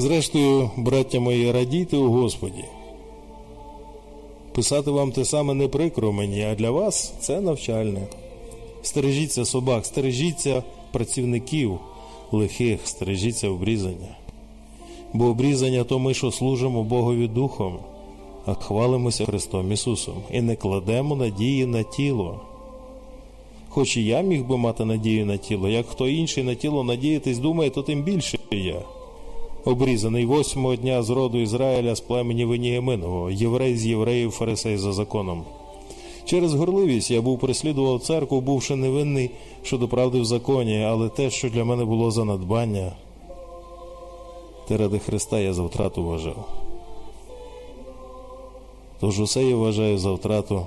Зрештою, браття мої, радійте у Господі. Писати вам те саме не прикро мені, а для вас це навчальне. Стережіться собак, стережіться працівників лихих, стережіться обрізання. Бо обрізання то ми, що служимо Богові Духом, а хвалимося Христом Ісусом і не кладемо надії на тіло. Хоч і я міг би мати надію на тіло, як хто інший на тіло надіятись думає, то тим більше я. Обрізаний восьмого дня з роду Ізраїля з племені Веніяминового, єврей з євреїв, фарисей за законом. Через горливість я був переслідував церкву, бувши невинний щодо правди в законі, але те, що для мене було за надбання, те ради Христа я за втрату вважав. Тож усе я вважаю за втрату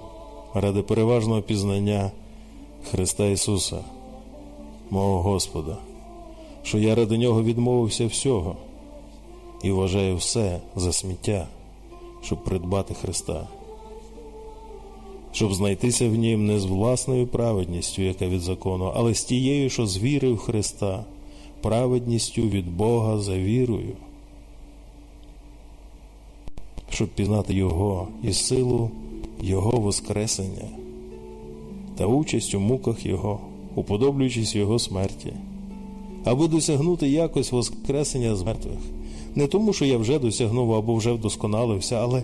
ради переважного пізнання Христа Ісуса, мого Господа, що я ради Нього відмовився всього і вважаю все за сміття, щоб придбати Христа, щоб знайтися в Нім не з власною праведністю, яка від закону, але з тією, що з віри Христа, праведністю від Бога за вірою, щоб пізнати Його і силу Його Воскресення та участь у муках Його, уподоблюючись Його смерті, аби досягнути якось Воскресення з мертвих. Не тому, що я вже досягнув або вже вдосконалився, але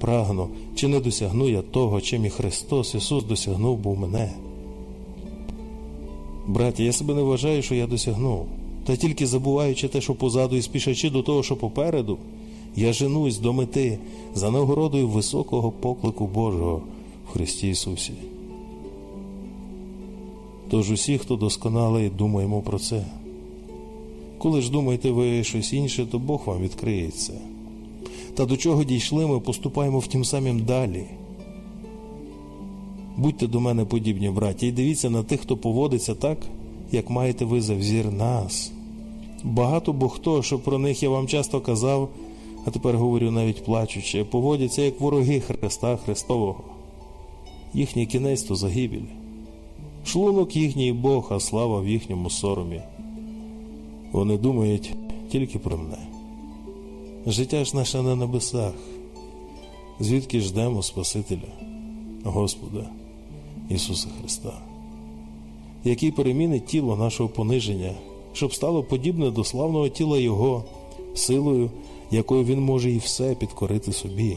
прагну, чи не досягну я того, чим і Христос Ісус досягнув був мене. Браті, я себе не вважаю, що я досягнув, та тільки забуваючи те, що позаду і спішачи до того, що попереду, я женусь до мети за нагородою високого поклику Божого в Христі Ісусі. Тож усі, хто досконалий, думаємо про це. Коли ж думаєте ви щось інше, то Бог вам відкриється. Та до чого дійшли, ми поступаємо втім самим далі. Будьте до мене подібні, браті, і дивіться на тих, хто поводиться так, як маєте ви за взір нас. Багато бо хто, що про них я вам часто казав, а тепер говорю навіть плачучи, поводяться як вороги Христа Христового. Їхній кінець то загибель. Шлунок їхній Бог, а слава в їхньому соромі. Вони думають тільки про мене. Життя ж наше на небесах, звідки ждемо Спасителя, Господа Ісуса Христа, який перемінить тіло нашого пониження, щоб стало подібне до славного тіла Його, силою, якою Він може і все підкорити собі.